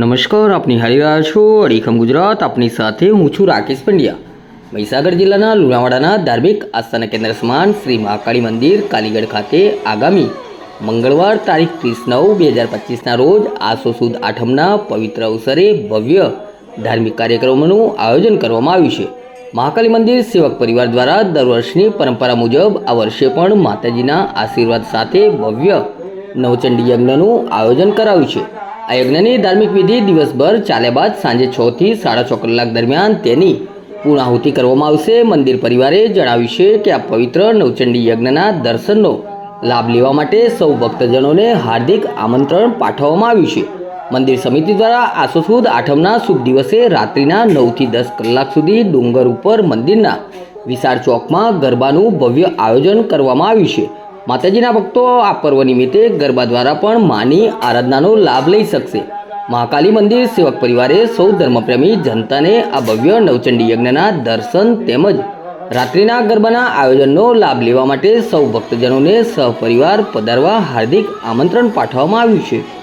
નમસ્કાર, આપની હારી રહ્યા છો, અડીખમ ગુજરાત, આપની સાથે હું છું રાકેશ પંડ્યા. મહીસાગર જિલ્લાના લુણાવાડાના ધાર્મિક આસ્થાના કેન્દ્ર સમાન શ્રી મહાકાળી મંદિર, કાલીગઢ ખાતે આગામી મંગળવાર તારીખ ત્રીસ નવ બે હજાર પચીસના રોજ આસો સુદ આઠમના પવિત્ર અવસરે ભવ્ય ધાર્મિક કાર્યક્રમોનું આયોજન કરવામાં આવ્યું છે. મહાકાળી મંદિર સેવક પરિવાર દ્વારા દર વર્ષની પરંપરા મુજબ આ વર્ષે પણ માતાજીના આશીર્વાદ સાથે ભવ્ય નવચંડી યજ્ઞનું આયોજન કરાયું છે. આ યજ્ઞની ધાર્મિક વિધિ દિવસભર ચાલ્યા બાદ સાંજે છ થી સાડા છ કલાક દરમિયાન તેની પૂર્ણાહુતિ કરવામાં આવશે. મંદિર પરિવારે જણાવ્યું છે કે આ પવિત્ર નવચંડી યજ્ઞના દર્શનનો લાભ લેવા માટે સૌ ભક્તજનોને હાર્દિક આમંત્રણ પાઠવવામાં આવ્યું છે. મંદિર સમિતિ દ્વારા આસો સુદ આઠમના શુભ દિવસે રાત્રિના નવથી દસ કલાક સુધી ડુંગર ઉપર મંદિરના વિશાળ ચોકમાં ગરબાનું ભવ્ય આયોજન કરવામાં આવ્યું છે. માતાજીના ભક્તો આ પર્વ નિમિત્તે ગરબા દ્વારા પણ માની આરાધનાનો લાભ લઈ શકશે. મહાકાલી મંદિર સેવક પરિવારે સૌ ધર્મપ્રેમી જનતાને આ ભવ્ય નવચંડી યજ્ઞના દર્શન તેમજ રાત્રિના ગરબાના આયોજનનો લાભ લેવા માટે સૌ ભક્તજનોને સહપરિવાર પધારવા હાર્દિક આમંત્રણ પાઠવવામાં આવ્યું છે.